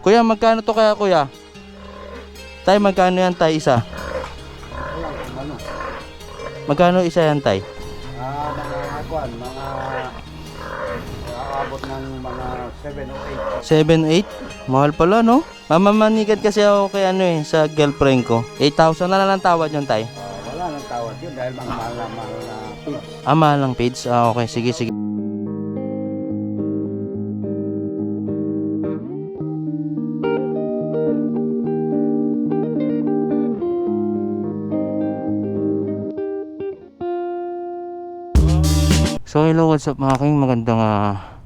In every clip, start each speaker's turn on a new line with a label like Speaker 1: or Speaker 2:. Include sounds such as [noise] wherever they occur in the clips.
Speaker 1: Kuya, magkano to kaya kuya? Tay, magkano yan tay isa?
Speaker 2: Ano?
Speaker 1: Magkano isa yan tay?
Speaker 2: Ah, mga kwan, mga aabot ng mga 7 o 8.
Speaker 1: 7-8? Mahal pala no? Mamamanikan kasi ako kay ano eh, sa girlfriend ko. 8,000 na lang ang tawad yun tay.
Speaker 2: Ah, wala nang tawad yun dahil mga mahal na mahal na.
Speaker 1: Ah, mahal ng page? Ah, okay. Sige, sige. So, hello, what's up mga king? Magandang ah,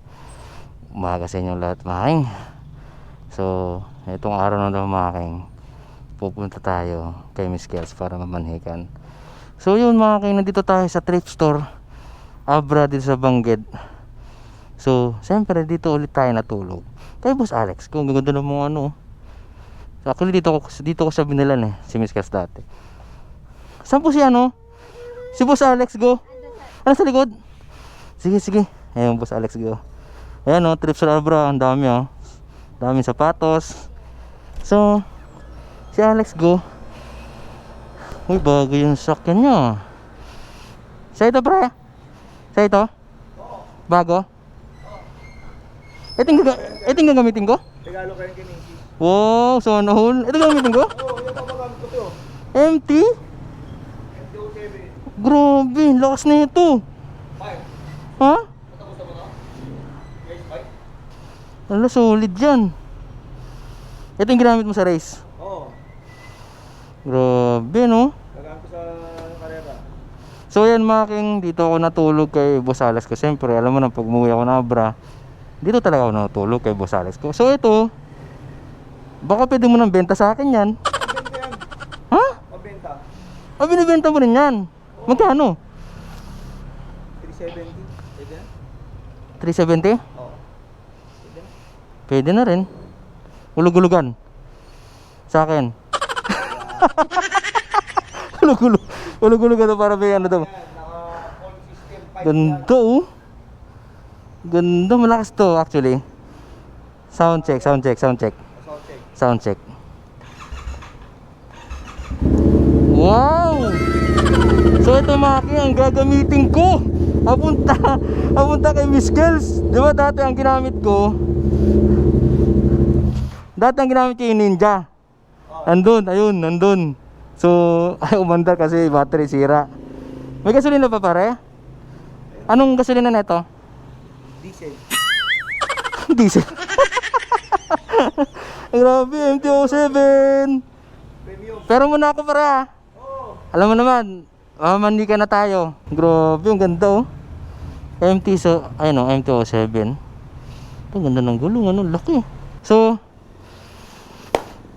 Speaker 1: umaga sa inyong lahat mga king. So, itong araw na daw mga king, pupunta tayo kay Miss Kels para mamanhikan. So yun mga king, nandito tayo sa thrift store Abra dito sa Bangged So, siyempre dito ulit tayo natulog Kay Boss Alex, kung gaganda ng mga ano so, Actually dito dito ko siya binilan eh Si Miss Kels dati Saan po si ano? Si Boss Alex, go Ano sa likod? Sige, sige Ayan Boss Alex, go Ayan o, thrift store Abra, ang dami oh Daming sapatos So, si Alex, go Uy, bago yung sakyan niya. Sa ito, pre? Sa ito? Bago? Ito yung, ito yung gagamitin ko?
Speaker 2: Regalo kayo kay Ninky.
Speaker 1: Wow, so nahul. Ito gagamitin ko? [laughs]
Speaker 2: Oo, yung papagamit ko to.
Speaker 1: Empty?
Speaker 2: MTO7.
Speaker 1: Grabe, lakas na ito.
Speaker 2: 5.
Speaker 1: Ha?
Speaker 2: Matapos na mo to? Guys, 5?
Speaker 1: Wala, solid yan. Ito yung ginamit mo sa race.
Speaker 2: Oo.
Speaker 1: Grabe, no?
Speaker 2: Gagamit ko sa karera.
Speaker 1: So yan mga king, dito ako natulog kay Boss Alex ko. Siyempre, alam mo na pag umuwi ako na Abra, dito talaga ako natulog kay Boss Alex ko. So ito, baka pwede mo nang benta sa akin yan.
Speaker 2: Pabenta yan.
Speaker 1: Ha?
Speaker 2: Pabenta.
Speaker 1: Ah, binibenta mo rin yan. Magkano?
Speaker 2: 370. Pwede na?
Speaker 1: 370?
Speaker 2: Oo. Pwede na?
Speaker 1: Rin. Ulug-ulugan. Sa akin. [laughs] Ulug-ulug. Ulug-ulugan na para may ano daw.
Speaker 2: Yan, naka-all system 5
Speaker 1: Ganda oh. Ganda, malakas to actually. Sound check, sound check, sound check.
Speaker 2: Sound check.
Speaker 1: Sound check. Wow! So ito mga king, ang gagamitin ko. Apunta, apunta kay Miss Girls. Di ba dati ang ginamit ko? Dati ang ginamit ko yung Ninja. Andun, ayun, nandun. So, [laughs] ay umandar kasi battery sira. May gasolina pa pare? Anong gasolina na ito?
Speaker 2: Diesel. [laughs]
Speaker 1: Diesel. [laughs] Grabe, MT-07.
Speaker 2: Premium.
Speaker 1: Pero muna ako para.
Speaker 2: Oo.
Speaker 1: Alam mo naman, mamandi ka na tayo. Grabe, ang ganda oh. MT so, ayun oh, MT-07. Ito, ganda ng gulong, ano, laki. So,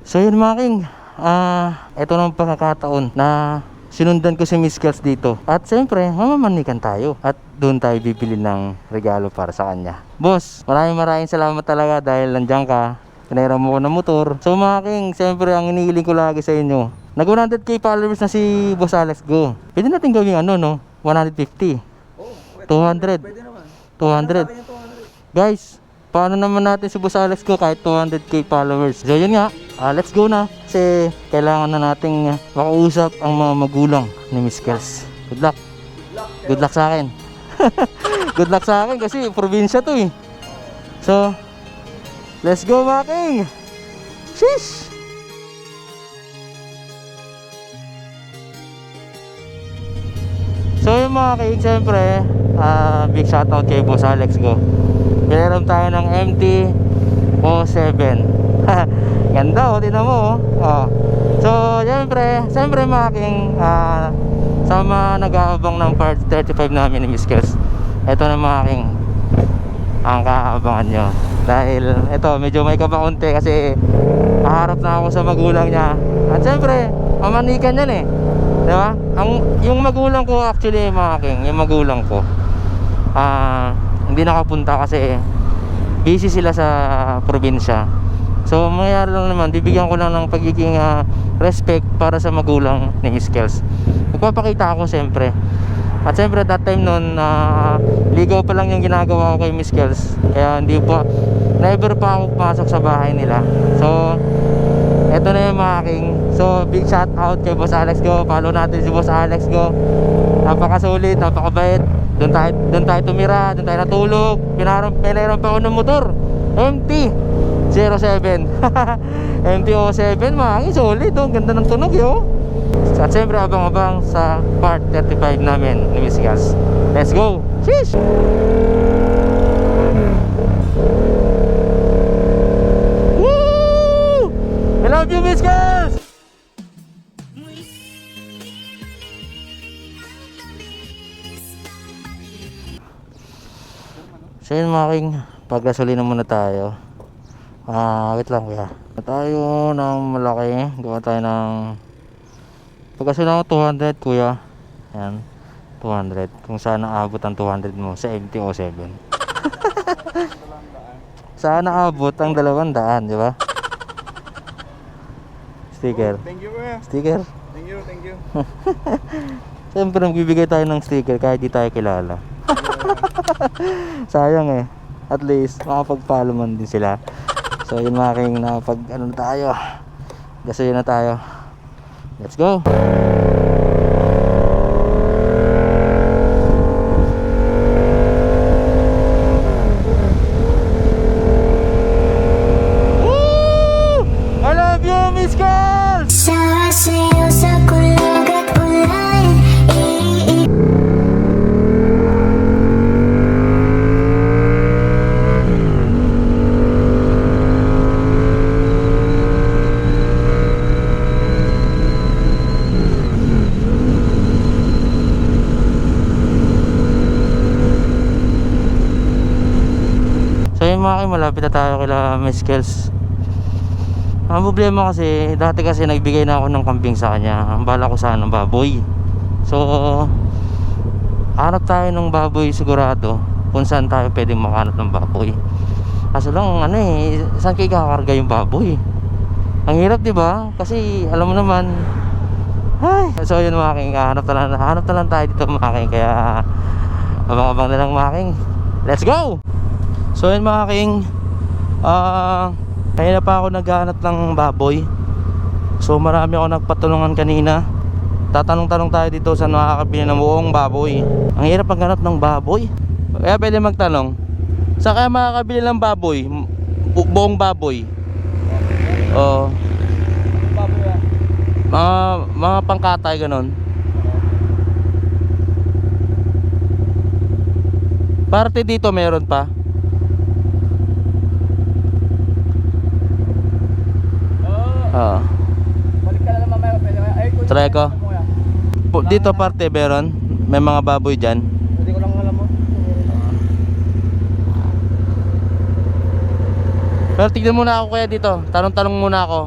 Speaker 1: so yun mga king. Ah, ito na ang pagkakataon na sinundan ko si Miss Kels dito. At siyempre, mamamanikan tayo. At doon tayo bibili ng regalo para sa kanya. Boss, maraming maraming salamat talaga dahil nandiyan ka. Pinairam mo ko ng motor. So mga king, siyempre ang iniiling ko lagi sa inyo. Nag 100k followers na si Boss Alex Go. Pwede natin gawing ano no? 150.
Speaker 2: Oo.
Speaker 1: 200.
Speaker 2: Pwede naman.
Speaker 1: 200.
Speaker 2: Kaya 200.
Speaker 1: Guys, paano naman natin si Boss Alex Go kahit 200k followers? So yun nga, ah, let's go na. Kasi kailangan na nating ah, makausap ang mga magulang ni Miss Kels. Good luck. Good luck sa akin. [laughs] Good luck sa akin kasi probinsya to eh. So, let's go mga king. Sheesh! So yung mga king, siyempre, ah, big shoutout kay Boss Alex Go. Pinaram tayo ng MT 07. [laughs] Ganda oh, tinan mo oh. oh. So, siyempre, siyempre mga king, ah, sa mga nag-aabang ng part 35 namin ni Miss Kels. Ito na mga king, ang kakaabangan nyo. Dahil ito, medyo may kabakunti kasi haharap na ako sa magulang niya. At siyempre, mamanikan yan eh. Di ba? Ang, yung magulang ko actually mga king, yung magulang ko, ah, hindi nakapunta kasi busy sila sa probinsya. So, mayroon lang naman, bibigyan ko lang ng pagiging ah, respect para sa magulang ni Miss Kels. Magpapakita ako siyempre At syempre that time noon, na ligaw pa lang yung ginagawa ko kay Miss Kels. Kaya hindi pa, never pa ako pumasok sa bahay nila. So, eto na yung mga king. So, big shout out kay Boss Alex Go. Follow natin si Boss Alex Go. Napakasulit, napakabait. Doon tayo, doon tayo tumira, doon tayo natulog. Pinaram, pinairam pa ako ng motor. MT 07. MT 07, mga king, solid. Oh. Ganda ng tunog yun. At syempre, abang-abang sa part 35 namin ni Miss Gas. Let's go! Sheesh! Woo! I love you, Miss Gas! So yun mga king, paggasolina muna tayo. Ah, wait lang kuya. Tayo ng malaki, gawa tayo ng paggasolina ko 200 kuya. Yan, 200. Kung saan naabot ang 200 mo sa MT-07. [laughs] Saan naabot ang 200, di ba? Sticker.
Speaker 2: Thank you, kuya.
Speaker 1: Sticker.
Speaker 2: Thank you, thank you. [laughs]
Speaker 1: Siyempre, nagbibigay tayo ng sticker kahit di tayo kilala. [laughs] Sayang eh. At least, makapag-follow man din sila. So, yun mga king, nakapag, ano na tayo. Gasolina na tayo. Let's go! Malapit na tayo kila Miss Kels. Ang problema kasi, dati kasi nagbigay na ako ng kambing sa kanya. Ang bala ko sana ng baboy. So, hanap tayo ng baboy sigurado kung saan tayo pwede makahanap ng baboy. Kaso lang, ano eh, saan kayo kakarga yung baboy? Ang hirap, di ba? Kasi, alam mo naman, ay, so yun mga king, hanap na lang, hanap na lang tayo dito mga king. Kaya, abang-abang na lang mga king. Let's go! So yun mga king Ah Kanina pa ako naghahanap ng baboy. So marami ako nagpatulungan kanina. Tatanong-tanong tayo dito sa nakakabili ng buong baboy. Ang hirap maghanap ng baboy. Kaya pwede magtanong Saan kaya makakabili ng baboy? Bu- buong baboy? Oo.
Speaker 2: Ah.
Speaker 1: mga, mga pangkatay ganon Parte dito meron pa
Speaker 2: Oo. Balik ka na lang mamaya. Pwede kaya. Ay, kuya.
Speaker 1: Try ko. Po, dito parte meron. May mga baboy dyan.
Speaker 2: Hindi ko lang alam mo.
Speaker 1: Pero tignan muna ako kuya dito. Tanong-tanong muna ako.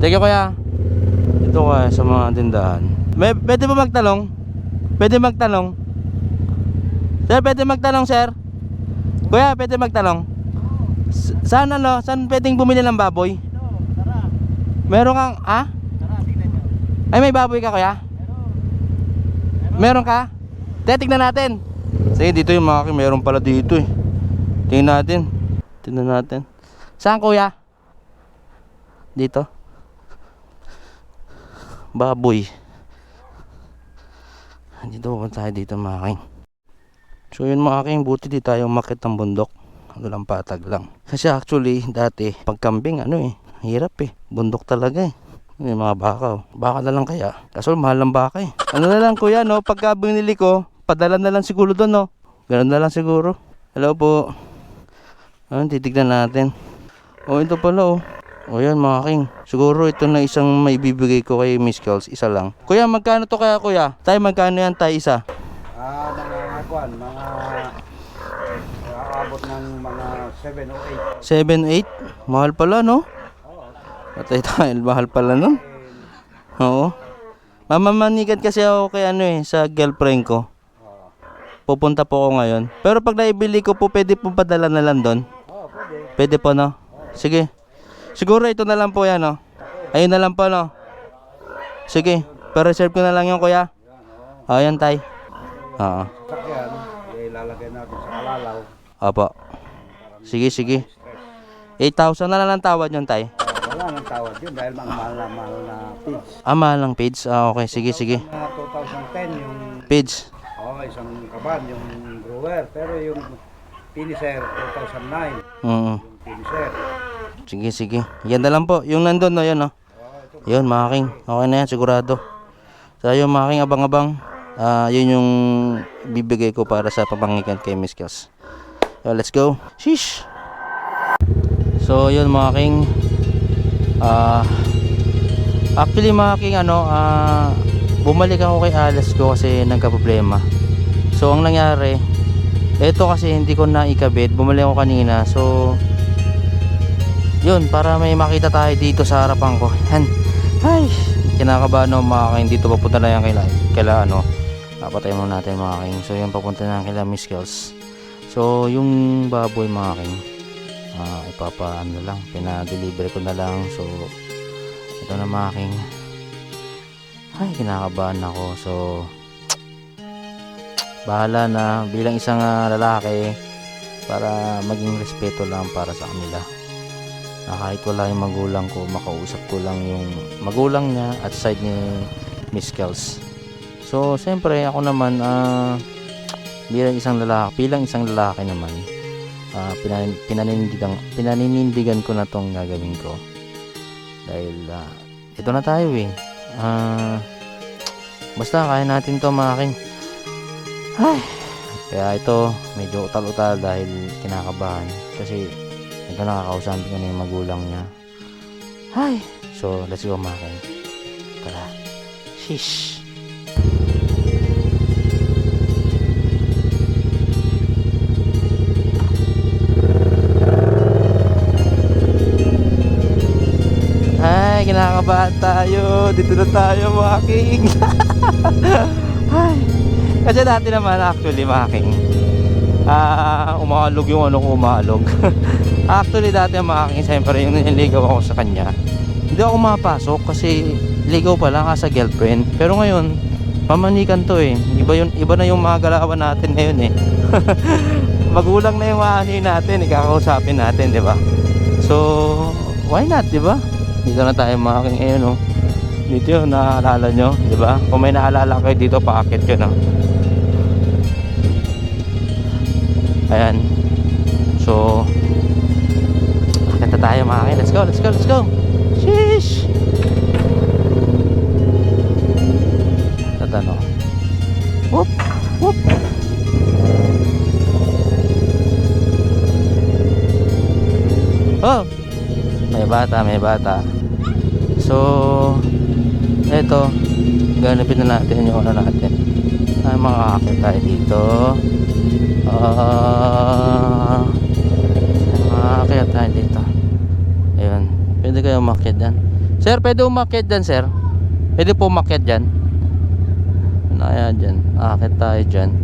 Speaker 1: Teka kuya. Dito kuya sa mga tindahan. May, pwede ba magtanong? Pwede magtanong? Sir, pwede magtanong sir? Kuya, pwede magtanong? S- saan ano? Saan pwedeng bumili ng baboy? Meron kang, ah? Ay, may baboy ka kuya? Meron ka? Teka, tignan natin. Sige, dito yung mga meron pala dito eh. Tingnan natin. Tingnan natin. Saan kuya? Dito. Baboy. Dito pupunta tayo dito mga king. So yun mga king, buti di tayo makit ng bundok. Ano lang patag lang. Kasi actually, dati, pagkambing, ano eh, hirap eh. Bundok talaga eh. May mga baka oh. Baka na lang kaya. Kaso mahal ng baka eh. Ano na lang kuya no, pagka binili ko, padala na lang siguro doon no. Ganun na lang siguro. Hello po. Ano, titignan natin. Oh, ito pala oh. O yan mga king. Siguro ito na isang may bibigay ko kay Miss Girls. Isa lang. Kuya, magkano to kaya kuya? Tayo magkano yan tayo isa?
Speaker 2: Ah, mga kwan, mga aabot ng mga 7 o 8.
Speaker 1: 7, 8? Mahal pala no? Patay tayo. [laughs] Mahal pala nun. Oo. Mamamanikan kasi ako kay ano eh, sa girlfriend ko. Pupunta po ako ngayon. Pero pag naibili ko po, pwede po padala na lang doon.
Speaker 2: Oo, pwede.
Speaker 1: Po, no? Sige. Siguro ito na lang po yan, no? Ayun na lang po, no? Sige. Pero reserve ko na lang yung kuya. Ah, yan tay. Oo.
Speaker 2: Sakyan, ilalagay natin sa kalalaw.
Speaker 1: Opo. Sige, sige. 8,000 na lang ang tawad yun tay.
Speaker 2: Wala nang tawad yun dahil ang mahal na mahal na feeds.
Speaker 1: Ah, mahal ng page. Ah, okay. Sige, sige.
Speaker 2: Na 2010 yung
Speaker 1: Page.
Speaker 2: oh, isang kaban, yung brewer. Pero yung finisher, 2009.
Speaker 1: Mm.
Speaker 2: Yung finisher.
Speaker 1: Sige, sige. Yan na lang po. Yung nandun, no, yun, no. Yun, mga king. Okay na yan, sigurado. So, yun, mga king, abang-abang. Ah, yun yung bibigay ko para sa papangikan kay Miss Kels. So, let's go. Sheesh! So, yun, mga king. Ah, actually, mga king, ano, ah, bumalik ako kay Alice ko kasi nagka-problema. So, ang nangyari, eto kasi hindi ko na ikabit. Bumalik ako kanina. So, yun para may makita tayo dito sa harapan ko [laughs] yan ay kinakabahan ako mga king dito papunta na yan kaila, kaila ano papatay muna natin mga king so yan papunta na yan kaila Miss Girls so yung baboy mga king ah, ipapa ano lang pinadeliver ko na lang. So ito na mga king. Ay kinakabahan ako. So bahala na bilang isang ah, lalaki para maging respeto lang para sa kanila. Na kahit wala yung magulang ko, makausap ko lang yung magulang niya at side ni Miss Kels. So, siyempre, ako naman, ah, bilang isang lalaki, bilang isang lalaki naman, ah, pinan, pinanindigan, pinaninindigan ko na tong gagawin ko. Dahil, ah, ito na tayo eh. Ah, basta, kaya natin to mga king. Ay, kaya ito, medyo utal-utal dahil kinakabahan. Kasi, ito nakakausapin ko na yung magulang niya. Hi! So, let's go mga kain. Tara. Shish! Tayo. Dito na tayo, mga king. [laughs] Ay. Kasi dati naman, actually, mga king, ah umahalog yung ano ko umahalog [laughs] actually dati mga aking siyempre yung niligaw ako sa kanya hindi ako mapasok kasi ligaw pa lang sa girlfriend pero ngayon pamanikan to eh iba yun iba na yung mga galawan natin ngayon eh [laughs] magulang na yung maano natin ikakausapin natin di ba so why not di ba dito na tayo mga aking ayun oh dito yun naalala nyo di ba kung may naalala kayo dito paakit ko no Ayan. So, akita tayo mga kain. Let's go, let's go, let's go. Bata, may bata. So, eto. Ganapin na natin yung ano natin. Ay, makakakit tayo dito. Uh, kaya tayo dito. Ayun. Pwede kayo umakyat dyan. Sir, pwede umakyat dyan, sir. Pwede po umakyat dyan. Naya dyan. Akit tayo dyan.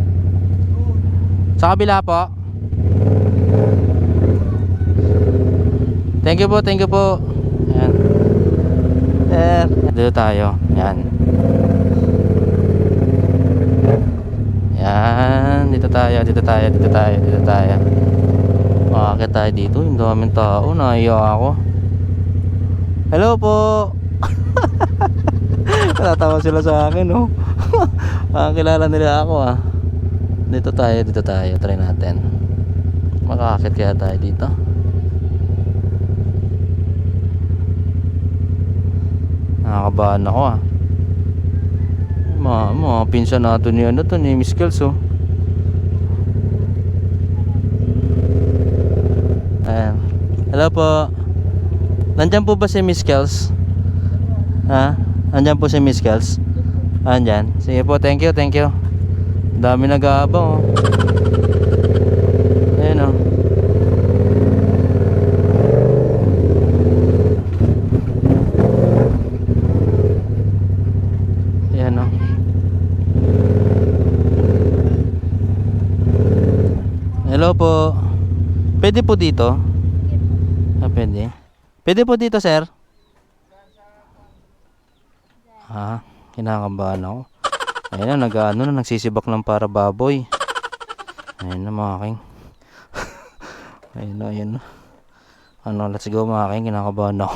Speaker 1: Sa kabila po. Thank you po, thank you po. Ayan. Sir, dito tayo. Yan. Yan, dito tayo, dito tayo, dito tayo, dito tayo. Makakit tayo dito, yung daming tao, naiya ako. Hello po! [laughs] Natatawa sila sa akin, no? [laughs] Makakilala nila ako, ah. Dito tayo, dito tayo, try natin. Makakakit kaya tayo dito. Nakakabahan ako, ah. Mga, mga pinsan natin ni ano to ni Miss Kels oh. Ayan. Hello po. Nandyan po ba si Miss Kels? Ha? Nandyan po si Miss Kels? Andyan. Sige po, thank you, thank you. Dami nag-aabang oh. Ayan oh. Ayan oh. Hello po. Pwede po dito? Ah, pwede. Pwede po dito, sir? Ah, kinakabahan ako. Ayun na, nag-ano na, nagsisibak ng para baboy. Ayun na mga king. [laughs] ayun na, ayun na. Ano, let's go mga king, kinakabahan ako.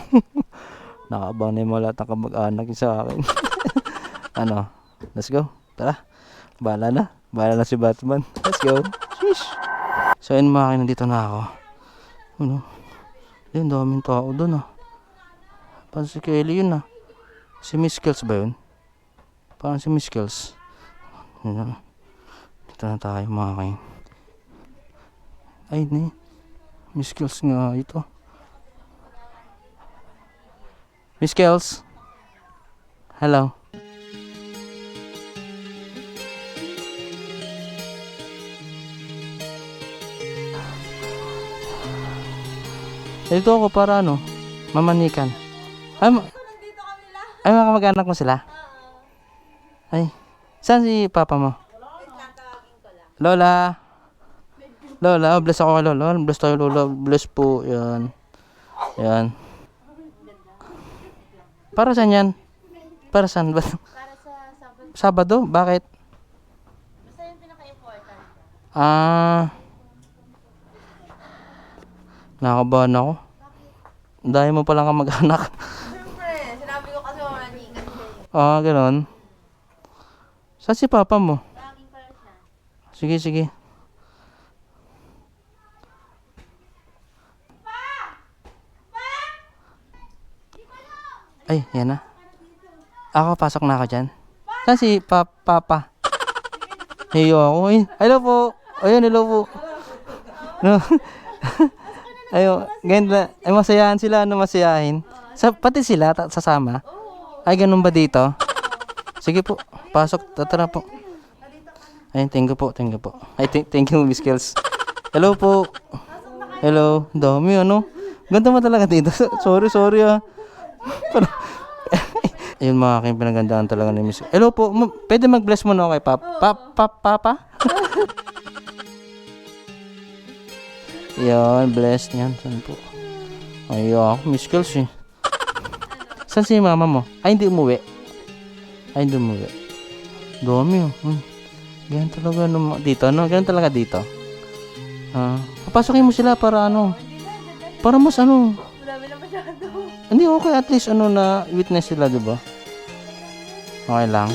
Speaker 1: [laughs] Nakabahan na yung mga lahat ng kamag-anak sa akin. [laughs] ano, let's go. Tara, bahala na. Bahala na si Batman. Let's go. Sheesh. So ayun mga king, nandito na ako. Ano, ayun, daming tao doon ah. Parang si Kelly yun ah. Si Miss Kells ba yun? Parang si Miss Kells. Yun na. Dito na tayo mga king. Ay, ni. Miss Kells nga ito. Miss Kells. Hello. Dito ako para ano, mamanikan. Ay, ma- ay mga kamag-anak mo sila? Ay, saan si papa mo? Lola. Lola, oh, bless ako kay Lola. Bless tayo Lola. Bless po. Yan. Yan. Para saan yan? Para saan?
Speaker 3: Para sa Sabado.
Speaker 1: Sabado? Bakit?
Speaker 3: Basta yung pinaka-important.
Speaker 1: Ah. Nakabahan ako. Dahil mo palang kamag-anak.
Speaker 3: Siyempre, sinabi ko kasi mamanikan siya.
Speaker 1: Ah, ganon. Saan si papa mo?
Speaker 3: Laging pala siya.
Speaker 1: Sige, sige. Ay, yan na. Ako, pasok na ako dyan. Saan si pa Papa? Hiyo ako. Ay, hello po. Ayun, hello po. No. [laughs] Ayo, ganda. Ay, masayahan sila, ano masayahin. Sa, pati sila, ta- sasama. Ay, ganun ba dito? Sige po, pasok. Tatara po. Ay, thank you po, thank you po. Ay, th- thank you, Miss Kels. Hello po. Hello. Dami, ano? Ganda mo talaga dito. [laughs] sorry, sorry ah. [laughs] Ayun mga aking pinagandaan talaga ni Miss. Hello po, ma- pwede mag-bless mo na kay Papa? Pa, pa, Papa? Yan, bless niyan. Saan po? Ay, ako, Miss Kels eh. Saan si mama mo? Ay, hindi umuwi. Ay, hindi umuwi. Dami oh. Hmm. Ganyan talaga no, dito, no? Ganyan talaga dito. Ah, papasokin mo sila para ano? Para mas ano? Hindi okay at least ano na witness sila, 'di ba? Okay lang.